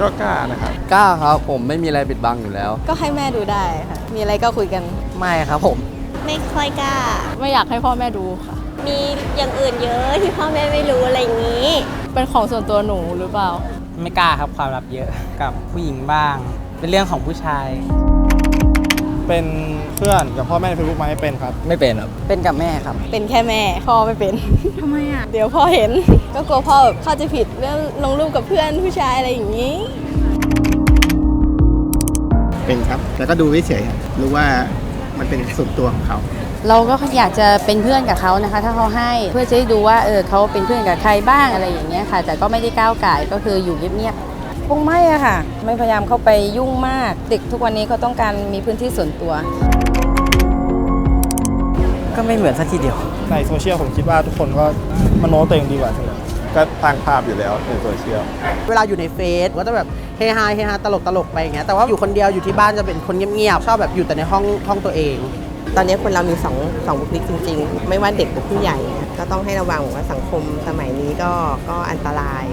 ก็กล้านะครับ กล้าครับผมไม่มีอะไรปิดบังอยู่แล้ว ก็ให้แม่ดูได้ค่ะ มีอะไรก็คุยกัน ไม่ครับผม ไม่ค่อยกล้า ไม่อยากให้พ่อแม่ดูค่ะ มีอย่างอื่นเยอะที่พ่อแม่ไม่รู้อะไรอย่างนี้ เป็นของส่วนตัวหนูหรือเปล่า ไม่กล้าครับความลับเยอะกับผู้หญิงบ้าง เป็นเรื่องของผู้ชาย เป็นเพื่อนกับพ่อแม่ในเฟซบุ๊กไหมเป็นครับ ไม่เป็นครับ เป็นกับแม่ครับ เป็นแค่แม่ พ่อไม่เป็น ทำไมอะ เดี๋ยวพ่อเห็น ก็กลัวพ่อแบบเข้าใจผิดเรื่องลงรูปกับเพื่อนผู้ชายอะไรอย่างนี้ เป็นครับ แล้วก็ดูเฉยๆครับรู้ว่ามันเป็นส่วนตัวของเขา เราก็อยากจะเป็นเพื่อนกับเขานะคะ ถ้าเขาให้เพื่อจะได้ดูว่าเออเขาเป็นเพื่อนกับใครบ้างอะไรอย่างเงี้ยค่ะ แต่ก็ไม่ได้ก้าวไก่ายก็คืออยู่เงียบๆ คงไม่อะค่ะ ไม่พยายามเข้าไปยุ่งมาก เด็กทุกวันนี้เขาต้องการมีพื้นที่ส่วนตัว ก็ไม่เหมือนสักทีเดียว ในโซเชียลผมคิดว่าทุกคนก็มโนตัวเองดีกว่าเสมอก็ตั้งภาพอยู่แล้วในโซเชียล เวลาอยู่ในเฟซก็จะแบบเฮฮาเฮฮาตลกตลกไปอย่างเงี้ยแต่ว่าอยู่คนเดียวอยู่ที่บ้านจะเป็นคนเงียบๆชอบแบบอยู่แต่ในห้องห้องตัวเอง ตอนนี้คนเรามีสองสองบุคลิกจริง ๆ ไม่ว่าเด็กหรือผู้ใหญ่ ก็ต้องให้ระวังว่าสังคมสมัยนี้ก็ก็อันตราย